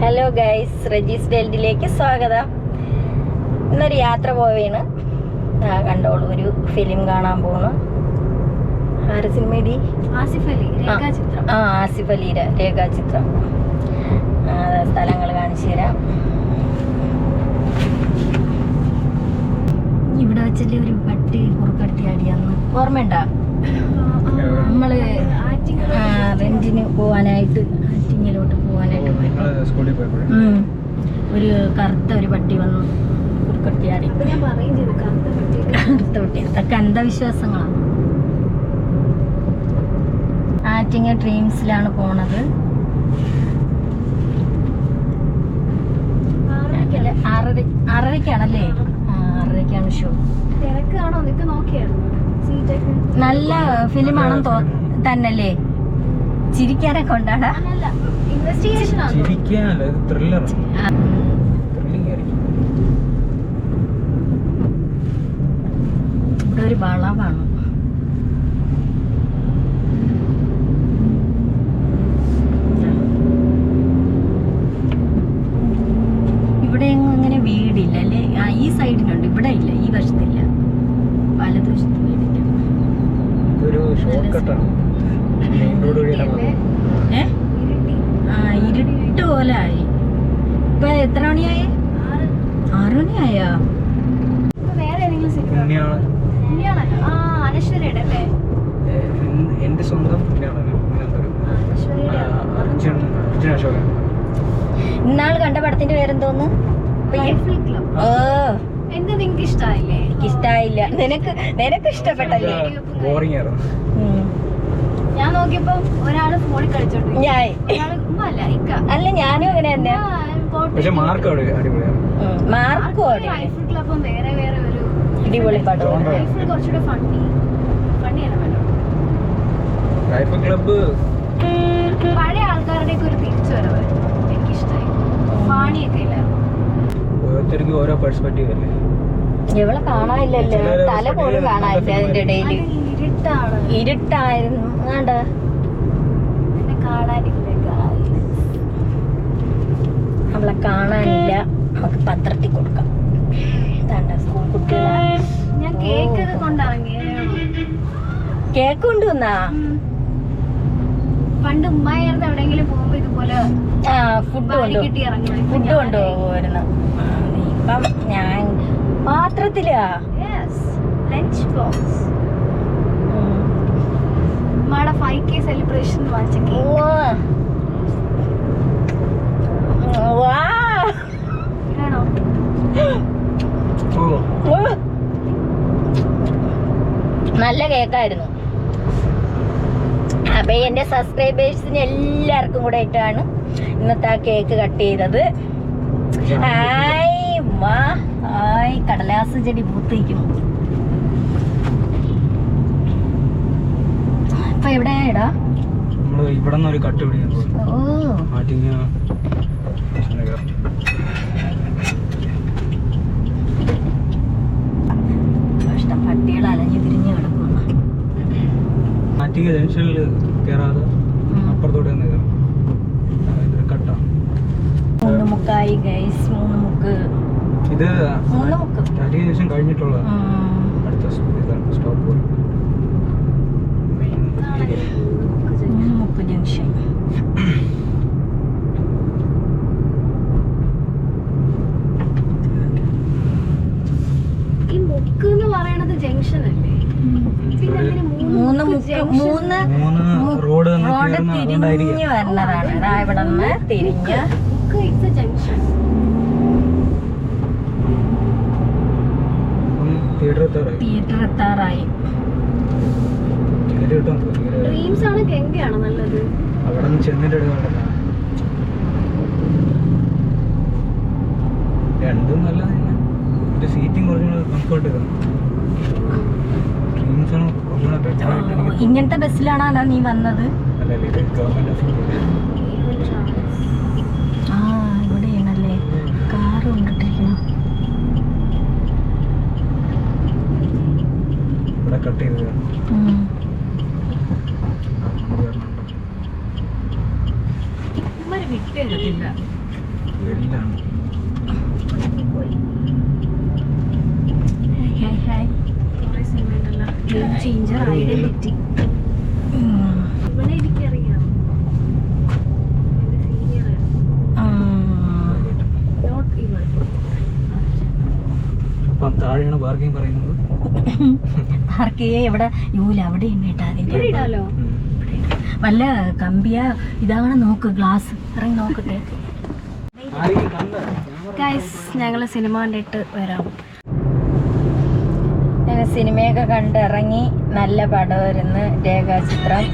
Hello guys റജീസ് വേൾഡിലേക്ക് സ്വാഗതം. ഇന്നൊരു യാത്ര പോവേണ്. ആ കണ്ടോളൂ ഒരു ഫിലിം കാണാൻ പോണു ആര് സിനിമേടി ആസിഫ് അലി രേഖാചിത്രം. ആ ആസിഫ് അലിയുടെ രേഖാചിത്രം. സ്ഥലങ്ങൾ കാണിച്ചു തരാം. ഇവിടെ വെച്ചല്ലേ ഒരു പട്ടി കുറുക്കടുത്തി അടിയാന്ന് ഓർമ്മയുണ്ടാ? നമ്മൾ റെന്റിന് പോവാനായിട്ട് ആറ്റിങ്ങിലോട്ട് പോവാനായിട്ട്. ഒരു കറുത്ത ഒരു പട്ടി വന്നു. കുറുക്കട്ടിയാടി കറുത്ത പട്ടി അതൊക്കെ അന്ധവിശ്വാസങ്ങളാണ് ആറ്റിങ്ങ ഡ്രീംസിലാണ് പോണത്. ആറരക്കാണല്ലേ ആറര ആറരയ്ക്കാണല്ലേ? ആ, ഷോ തിരക്കാണോ? നിനക്ക് നോക്കിയായിരുന്നു? നല്ല ഫിലിമാണെന്ന് തോ തന്നല്ലേ ചിരിക്കാനൊക്കെ ഇവിടെ ഒരു ഇൻവെസ്റ്റിഗേഷൻ ആണോ ചിരിക്കാനല്ല ഇത് ത്രില്ലർ ആ, ത്രില്ലിംഗ് ആയിരിക്കും ഇവിടെ ഒരു വളവാണ് ഇവിടെ എങ്ങും അങ്ങനെ വീടില്ല അല്ലേ ആ ഈ സൈഡിനുണ്ട് ഇവിടെ ഇല്ല ഈ വശത്തില്ല വലതുവശത്ത് വീടില്ല ഇതൊരു കട്ടാണ് മെയിൻ റോഡ് വഴിയാണ് ഏ? ഇരുട്ടി. ആ ഇരുട്ട് പോലെ ആയി. ഇപ്പൊ എത്ര മണിയായി? ആറ്. മണിയായോ? എന്റെ സ്വന്തം അർജുൻ അശോകൻ. ഇന്നാൾ കണ്ട പടത്തിന്റെ പേരെന്തോന്ന്? ഓ. എന്ത് നിനക്ക് ഇഷ്ടായില്ലേ എനിക്ക് ഇഷ്ടായില്ല നിനക്ക് നിനക്ക് ഇഷ്ടപ്പെട്ടല്ലേ? ബോറിംഗ് ആയിരുന്നു ഞാൻ നോക്കിയപ്പോ ഒരാൾ ഫോണിൽ കളിച്ചോണ്ട് ഞാൻ അല്ല ഇക്ക. അല്ല ഞാനും അങ്ങനെ തന്നെ. പക്ഷെ മാർക്ക് അടിപൊളിയാണ്. മാർക്കും ക്ലബും വേറെ വേറെ ഒരു അടിപൊളി. റൈഫിൾ കുറച്ചുകൂടെ ഫണ്ണി ക്ലബ്ബ്. പഴയ ആൾക്കാരുടെയൊക്കെ ഒരു തിരിച്ചുവരവ് എനിക്കിഷ്ടായി. പാണിയൊക്കെ ഇല്ലായിരുന്നു. ഓരോരുത്തർക്കും ഓരോ പെർസ്പെക്റ്റീവ് അല്ലേ? ഇവളെ കാണാനില്ലല്ലോ. തല പോലും കാണാനില്ല അതിന്റെ ഇരുട്ടാണ്. ഇരുട്ടായിരുന്നു. ആണ്ട അവളെ കാണാനില്ല. നമുക്ക് പത്രത്തിൽ കൊടുക്കാം. സ്കൂൾ കുട്ടികളെ? ഞാൻ കേക്ക് ഒക്കെ കൊണ്ടിറങ്ങി കേക്ക് കൊണ്ടുവന്നാ? പണ്ട് ഉമ്മായിരുന്നു എവിടെയെങ്കിലും പോകുമ്പോ ഇതുപോലെ ഫുഡ് കൊണ്ടുപോകുന്നു കൊണ്ടു? കിട്ടി ഇറങ്ങി. വരും. ഫുഡ് കൊണ്ടുപോകുമായിരുന്നു ഇപ്പം ഞാൻ പാത്രത്തിലാ? ലഞ്ച് ബോക്സ് ഉമ്മയുടെ ഫൈവ് കെ സെലിബ്രേഷൻ. ആണോ. നല്ല കേക്കായിരുന്നു അപ്പൊ എന്റെ സബ്സ്ക്രൈബേഴ്സിന് എല്ലാവർക്കും കൂടെ ആയിട്ടാണ് ഇന്നത്തെ ആ കേക്ക് കട്ട് ചെയ്തത്. ഹായ് വാ ഹായ്. കടലാസ് ചെടി പൂത്തിരിക്കുന്നു ഇപ്പൊ എവിടെയാടാ ഇവിടെ നിന്ന് ഒരു കട്ട് പിടിക്കാൻ ഓ. ആറ്റിങ്ങ ജംഗ്ഷനിൽ കയറാതെ അപ്പുറത്തോട്ട് തന്നെ കയറും കട്ടാണ് മൂന്ന് മുക്കായി ഗൈസ് മൂന്ന് മുക്ക് ഇത് മൂന്ന് മുക്ക് ജംഗ്ഷൻ കഴിഞ്ഞിട്ടുള്ള അടുത്ത ഇതാണ്. സ്റ്റോപ്പ് മൂന്ന് മുക്ക് ജംഗ്ഷൻ ഈ മുക്ക് എന്ന് പറയണത് ജംഗ്ഷൻ അല്ലേ? മൂന്ന്? മൂന്ന് മൂന്ന് റോഡ് തിരിഞ്ഞ് വരുന്നതാണ് ഇവിടെ നിന്ന് തിരിഞ്ഞ്. തിയേറ്റർ എത്താറായി? ഡ്രീംസ് ആണ് ഗംഗയാണ് നല്ലത്. അവിടെ ചെന്നിട്ട് രണ്ടും നല്ല സീറ്റിംഗ് കുറച്ചുകൂടെ കംഫർട്ട് ചെയ്തണം ഡ്രീംസ് ആണ് കുറച്ചുകൂടെ ബെറ്റർ ആയിട്ട് എനിക്ക് തോന്നുന്നു. ഇങ്ങനത്തെ ബസ്സിലാണോ നീ വന്നത്? ആ ഇവിടെയാണല്ലേ. കാർ കൊണ്ടിട്ടിരിക്കണം എല്ലാം. Hi hi game changer identity താഴെയാണ് ബാർഗെയിൻ പറയുന്നത്. യൂല അവിടെ അതിന്റെ ഇടാലോ? വല്ല കമ്പിയ ഇതാണ് നോക്ക് ഗ്ലാസ്. ഇറങ്ങി നോക്കട്ടെ. ഞങ്ങൾ കണ്ട? ഗൈസ് ഞങ്ങൾ സിനിമ കണ്ടിട്ട് വരാം. സിനിമയൊക്കെ കണ്ടിറങ്ങി നല്ല പടമായിരുന്നു രേഖാചിത്രം.